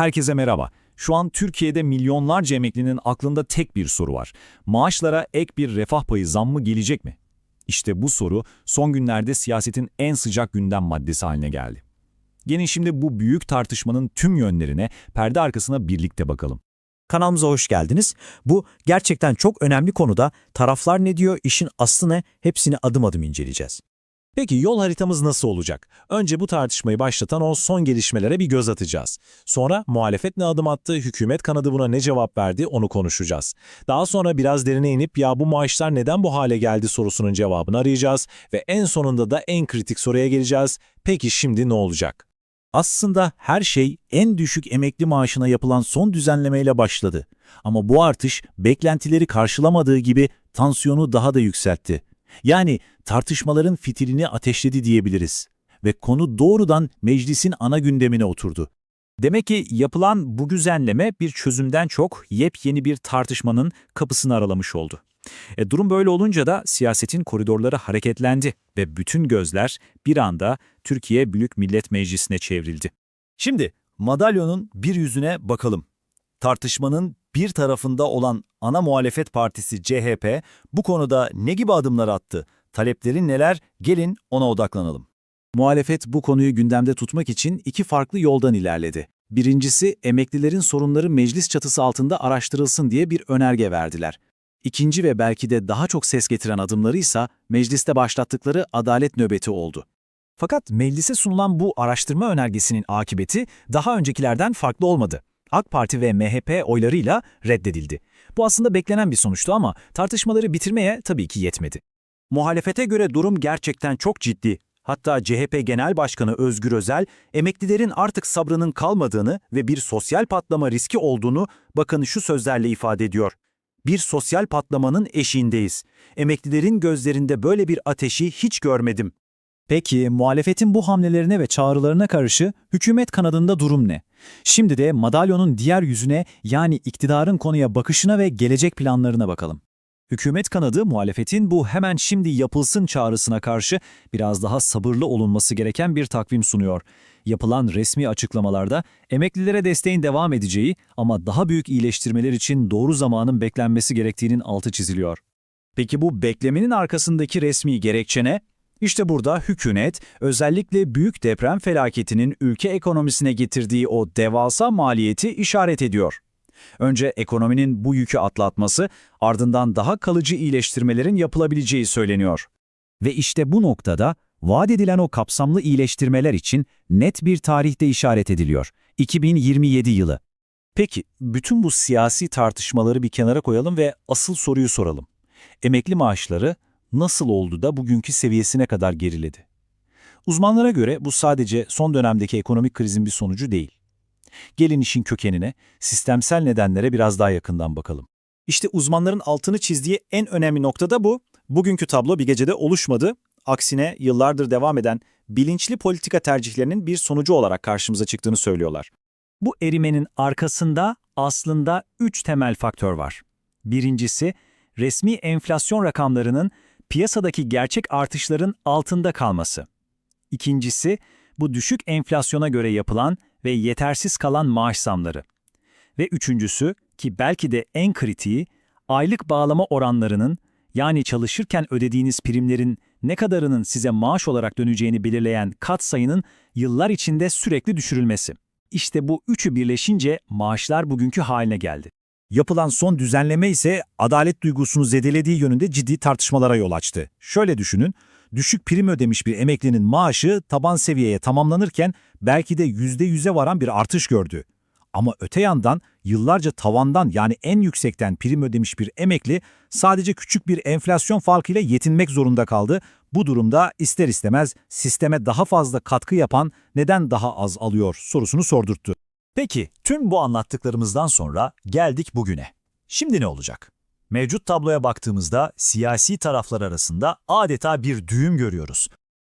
Herkese merhaba. Şu an Türkiye'de milyonlarca emeklinin aklında tek bir soru var. Maaşlara ek bir refah payı zammı gelecek mi? İşte bu soru son günlerde siyasetin en sıcak gündem maddesi haline geldi. Gelin şimdi bu büyük tartışmanın tüm yönlerine, perde arkasına birlikte bakalım. Kanalımıza hoş geldiniz. Bu gerçekten çok önemli konuda taraflar ne diyor, işin aslı ne hepsini adım adım inceleyeceğiz. Peki yol haritamız nasıl olacak? Önce bu tartışmayı başlatan o son gelişmelere bir göz atacağız. Sonra muhalefet ne adım attı, hükümet kanadı buna ne cevap verdi onu konuşacağız. Daha sonra biraz derine inip ya bu maaşlar neden bu hale geldi sorusunun cevabını arayacağız ve en sonunda da en kritik soruya geleceğiz. Peki şimdi ne olacak? Aslında her şey en düşük emekli maaşına yapılan son düzenlemeyle başladı. Ama bu artış beklentileri karşılamadığı gibi tansiyonu daha da yükseltti. Yani tartışmaların fitilini ateşledi diyebiliriz. Ve konu doğrudan meclisin ana gündemine oturdu. Demek ki yapılan bu düzenleme bir çözümden çok yepyeni bir tartışmanın kapısını aralamış oldu. E, durum böyle olunca da siyasetin koridorları hareketlendi ve bütün gözler bir anda Türkiye Büyük Millet Meclisi'ne çevrildi. Şimdi madalyonun bir yüzüne bakalım. Tartışmanın bir tarafında olan ana muhalefet partisi CHP bu konuda ne gibi adımlar attı? Talepleri neler? Gelin ona odaklanalım. Muhalefet bu konuyu gündemde tutmak için iki farklı yoldan ilerledi. Birincisi, emeklilerin sorunları meclis çatısı altında araştırılsın diye bir önerge verdiler. İkinci ve belki de daha çok ses getiren adımları ise mecliste başlattıkları adalet nöbeti oldu. Fakat meclise sunulan bu araştırma önergesinin akıbeti daha öncekilerden farklı olmadı. AK Parti ve MHP oylarıyla reddedildi. Bu aslında beklenen bir sonuçtu ama tartışmaları bitirmeye tabii ki yetmedi. Muhalefete göre durum gerçekten çok ciddi. Hatta CHP Genel Başkanı Özgür Özel, emeklilerin artık sabrının kalmadığını ve bir sosyal patlama riski olduğunu bakın şu sözlerle ifade ediyor. Bir sosyal patlamanın eşiğindeyiz. Emeklilerin gözlerinde böyle bir ateşi hiç görmedim. Peki muhalefetin bu hamlelerine ve çağrılarına karşı hükümet kanadında durum ne? Şimdi de madalyonun diğer yüzüne yani iktidarın konuya bakışına ve gelecek planlarına bakalım. Hükümet kanadı muhalefetin bu hemen şimdi yapılsın çağrısına karşı biraz daha sabırlı olunması gereken bir takvim sunuyor. Yapılan resmi açıklamalarda emeklilere desteğin devam edeceği ama daha büyük iyileştirmeler için doğru zamanın beklenmesi gerektiğinin altı çiziliyor. Peki bu beklemenin arkasındaki resmi gerekçe ne? İşte burada hükümet özellikle büyük deprem felaketinin ülke ekonomisine getirdiği o devasa maliyeti işaret ediyor. Önce ekonominin bu yükü atlatması, ardından daha kalıcı iyileştirmelerin yapılabileceği söyleniyor. Ve işte bu noktada vaat edilen o kapsamlı iyileştirmeler için net bir tarihte işaret ediliyor. 2027 yılı. Peki bütün bu siyasi tartışmaları bir kenara koyalım ve asıl soruyu soralım. Emekli maaşları nasıl oldu da bugünkü seviyesine kadar geriledi? Uzmanlara göre bu sadece son dönemdeki ekonomik krizin bir sonucu değil. Gelin işin kökenine, sistemsel nedenlere biraz daha yakından bakalım. İşte uzmanların altını çizdiği en önemli nokta da bu. Bugünkü tablo bir gecede oluşmadı. Aksine yıllardır devam eden bilinçli politika tercihlerinin bir sonucu olarak karşımıza çıktığını söylüyorlar. Bu erimenin arkasında aslında üç temel faktör var. Birincisi, resmi enflasyon rakamlarının piyasadaki gerçek artışların altında kalması. İkincisi, bu düşük enflasyona göre yapılan ve yetersiz kalan maaş zamları. Ve üçüncüsü ki belki de en kritiği, aylık bağlama oranlarının yani çalışırken ödediğiniz primlerin ne kadarının size maaş olarak döneceğini belirleyen kat sayının yıllar içinde sürekli düşürülmesi. İşte bu üçü birleşince maaşlar bugünkü haline geldi. Yapılan son düzenleme ise adalet duygusunu zedelediği yönünde ciddi tartışmalara yol açtı. Şöyle düşünün, düşük prim ödemiş bir emeklinin maaşı taban seviyeye tamamlanırken belki de %100'e varan bir artış gördü. Ama öte yandan yıllarca tavandan yani en yüksekten prim ödemiş bir emekli sadece küçük bir enflasyon farkıyla yetinmek zorunda kaldı. Bu durumda ister istemez sisteme daha fazla katkı yapan neden daha az alıyor sorusunu sordurttu. Peki, tüm bu anlattıklarımızdan sonra geldik bugüne. Şimdi ne olacak? Mevcut tabloya baktığımızda siyasi taraflar arasında adeta bir düğüm görüyoruz.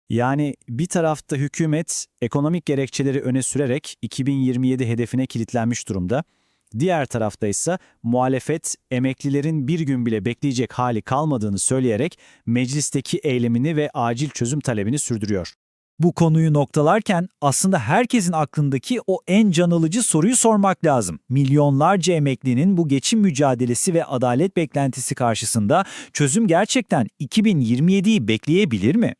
Yani bir tarafta hükümet ekonomik gerekçeleri öne sürerek 2027 hedefine kilitlenmiş durumda. Diğer tarafta ise muhalefet emeklilerin bir gün bile bekleyecek hali kalmadığını söyleyerek meclisteki eylemini ve acil çözüm talebini sürdürüyor. Bu konuyu noktalarken aslında herkesin aklındaki o en can alıcı soruyu sormak lazım. Milyonlarca emeklinin bu geçim mücadelesi ve adalet beklentisi karşısında çözüm gerçekten 2027'yi bekleyebilir mi?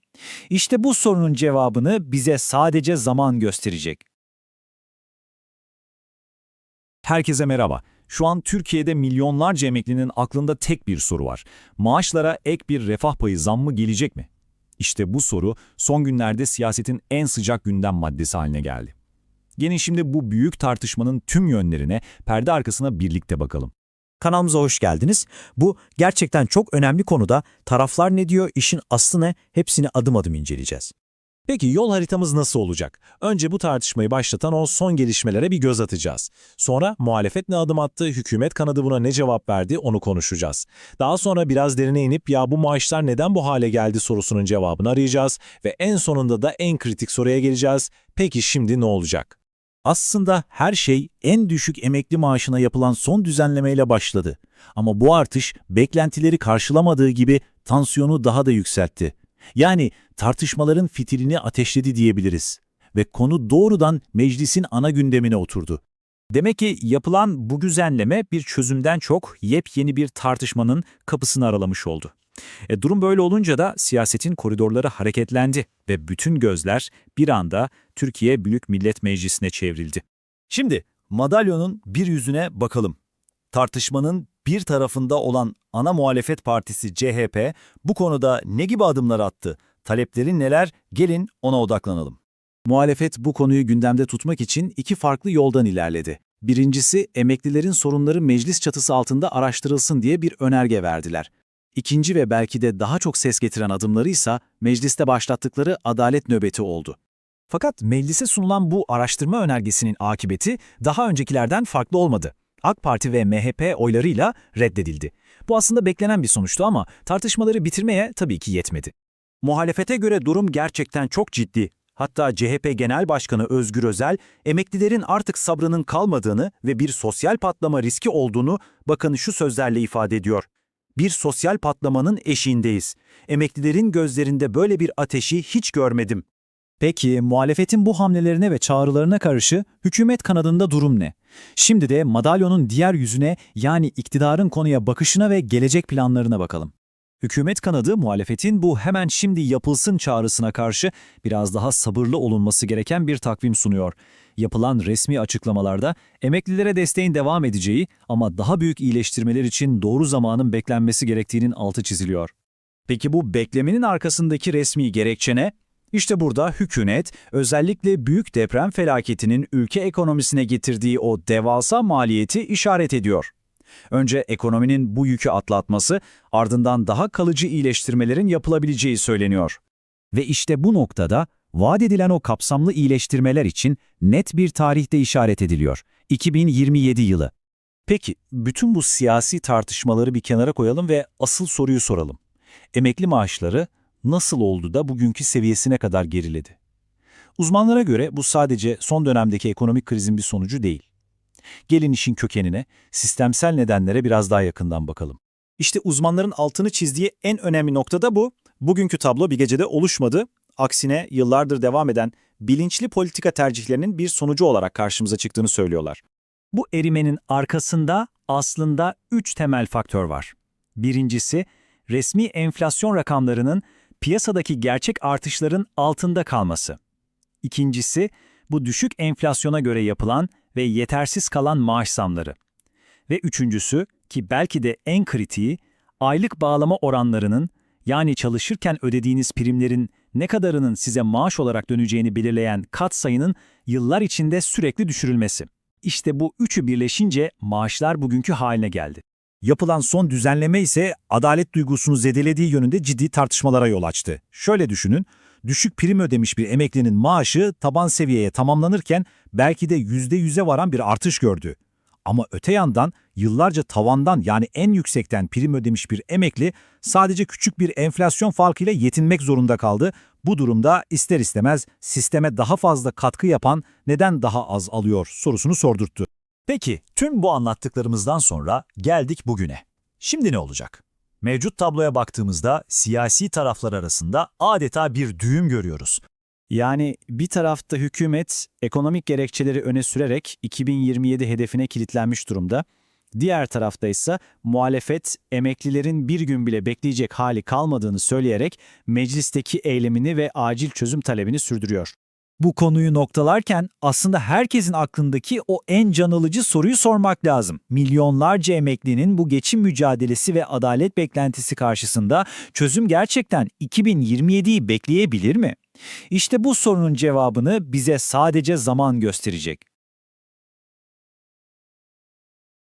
İşte bu sorunun cevabını bize sadece zaman gösterecek. Herkese merhaba. Şu an Türkiye'de milyonlarca emeklinin aklında tek bir soru var. Maaşlara ek bir refah payı zammı gelecek mi? İşte bu soru son günlerde siyasetin en sıcak gündem maddesi haline geldi. Gelin şimdi bu büyük tartışmanın tüm yönlerine, perde arkasına birlikte bakalım. Kanalımıza hoş geldiniz. Bu gerçekten çok önemli konuda taraflar ne diyor, işin aslı ne hepsini adım adım inceleyeceğiz. Peki yol haritamız nasıl olacak? Önce bu tartışmayı başlatan o son gelişmelere bir göz atacağız. Sonra muhalefet ne adım attı, hükümet kanadı buna ne cevap verdi onu konuşacağız. Daha sonra biraz derine inip ya bu maaşlar neden bu hale geldi sorusunun cevabını arayacağız ve en sonunda da en kritik soruya geleceğiz. Peki şimdi ne olacak? Aslında her şey en düşük emekli maaşına yapılan son düzenlemeyle başladı. Ama bu artış beklentileri karşılamadığı gibi tansiyonu daha da yükseltti. Yani tartışmaların fitilini ateşledi diyebiliriz. Ve konu doğrudan meclisin ana gündemine oturdu. Demek ki yapılan bu düzenleme bir çözümden çok yepyeni bir tartışmanın kapısını aralamış oldu. E, durum böyle olunca da siyasetin koridorları hareketlendi ve bütün gözler bir anda Türkiye Büyük Millet Meclisi'ne çevrildi. Şimdi madalyonun bir yüzüne bakalım. Tartışmanın bir tarafında olan ana muhalefet partisi CHP bu konuda ne gibi adımlar attı? Talepleri neler? Gelin ona odaklanalım. Muhalefet bu konuyu gündemde tutmak için iki farklı yoldan ilerledi. Birincisi, emeklilerin sorunları meclis çatısı altında araştırılsın diye bir önerge verdiler. İkinci ve belki de daha çok ses getiren adımları ise mecliste başlattıkları adalet nöbeti oldu. Fakat meclise sunulan bu araştırma önergesinin akıbeti daha öncekilerden farklı olmadı. AK Parti ve MHP oylarıyla reddedildi. Bu aslında beklenen bir sonuçtu ama tartışmaları bitirmeye tabii ki yetmedi. Muhalefete göre durum gerçekten çok ciddi. Hatta CHP Genel Başkanı Özgür Özel, emeklilerin artık sabrının kalmadığını ve bir sosyal patlama riski olduğunu bakın şu sözlerle ifade ediyor. Bir sosyal patlamanın eşiğindeyiz. Emeklilerin gözlerinde böyle bir ateşi hiç görmedim. Peki muhalefetin bu hamlelerine ve çağrılarına karşı hükümet kanadında durum ne? Şimdi de madalyonun diğer yüzüne yani iktidarın konuya bakışına ve gelecek planlarına bakalım. Hükümet kanadı muhalefetin bu hemen şimdi yapılsın çağrısına karşı biraz daha sabırlı olunması gereken bir takvim sunuyor. Yapılan resmi açıklamalarda emeklilere desteğin devam edeceği ama daha büyük iyileştirmeler için doğru zamanın beklenmesi gerektiğinin altı çiziliyor. Peki bu beklemenin arkasındaki resmi gerekçe ne? İşte burada hükümet özellikle büyük deprem felaketinin ülke ekonomisine getirdiği o devasa maliyeti işaret ediyor. Önce ekonominin bu yükü atlatması, ardından daha kalıcı iyileştirmelerin yapılabileceği söyleniyor. Ve işte bu noktada vaat edilen o kapsamlı iyileştirmeler için net bir tarihte işaret ediliyor. 2027 yılı. Peki, bütün bu siyasi tartışmaları bir kenara koyalım ve asıl soruyu soralım. Emekli maaşları nasıl oldu da bugünkü seviyesine kadar geriledi? Uzmanlara göre bu sadece son dönemdeki ekonomik krizin bir sonucu değil. Gelin işin kökenine, sistemsel nedenlere biraz daha yakından bakalım. İşte uzmanların altını çizdiği en önemli nokta da bu. Bugünkü tablo bir gecede oluşmadı. Aksine yıllardır devam eden bilinçli politika tercihlerinin bir sonucu olarak karşımıza çıktığını söylüyorlar. Bu erimenin arkasında aslında üç temel faktör var. Birincisi, resmi enflasyon rakamlarının piyasadaki gerçek artışların altında kalması. İkincisi, bu düşük enflasyona göre yapılan ve yetersiz kalan maaş zamları. Ve üçüncüsü, ki belki de en kritiği, aylık bağlama oranlarının, yani çalışırken ödediğiniz primlerin ne kadarının size maaş olarak döneceğini belirleyen kat sayının yıllar içinde sürekli düşürülmesi. İşte bu üçü birleşince maaşlar bugünkü haline geldi. Yapılan son düzenleme ise adalet duygusunu zedelediği yönünde ciddi tartışmalara yol açtı. Şöyle düşünün, düşük prim ödemiş bir emeklinin maaşı taban seviyeye tamamlanırken belki de %100'e varan bir artış gördü. Ama öte yandan yıllarca tavandan yani en yüksekten prim ödemiş bir emekli sadece küçük bir enflasyon farkıyla yetinmek zorunda kaldı. Bu durumda ister istemez sisteme daha fazla katkı yapan neden daha az alıyor sorusunu sordurttu. Peki, tüm bu anlattıklarımızdan sonra geldik bugüne. Şimdi ne olacak? Mevcut tabloya baktığımızda siyasi taraflar arasında adeta bir düğüm görüyoruz. Yani bir tarafta hükümet ekonomik gerekçeleri öne sürerek 2027 hedefine kilitlenmiş durumda. Diğer tarafta ise muhalefet emeklilerin bir gün bile bekleyecek hali kalmadığını söyleyerek meclisteki eylemini ve acil çözüm talebini sürdürüyor. Bu konuyu noktalarken aslında herkesin aklındaki o en can alıcı soruyu sormak lazım. Milyonlarca emeklinin bu geçim mücadelesi ve adalet beklentisi karşısında çözüm gerçekten 2027'yi bekleyebilir mi? İşte bu sorunun cevabını bize sadece zaman gösterecek.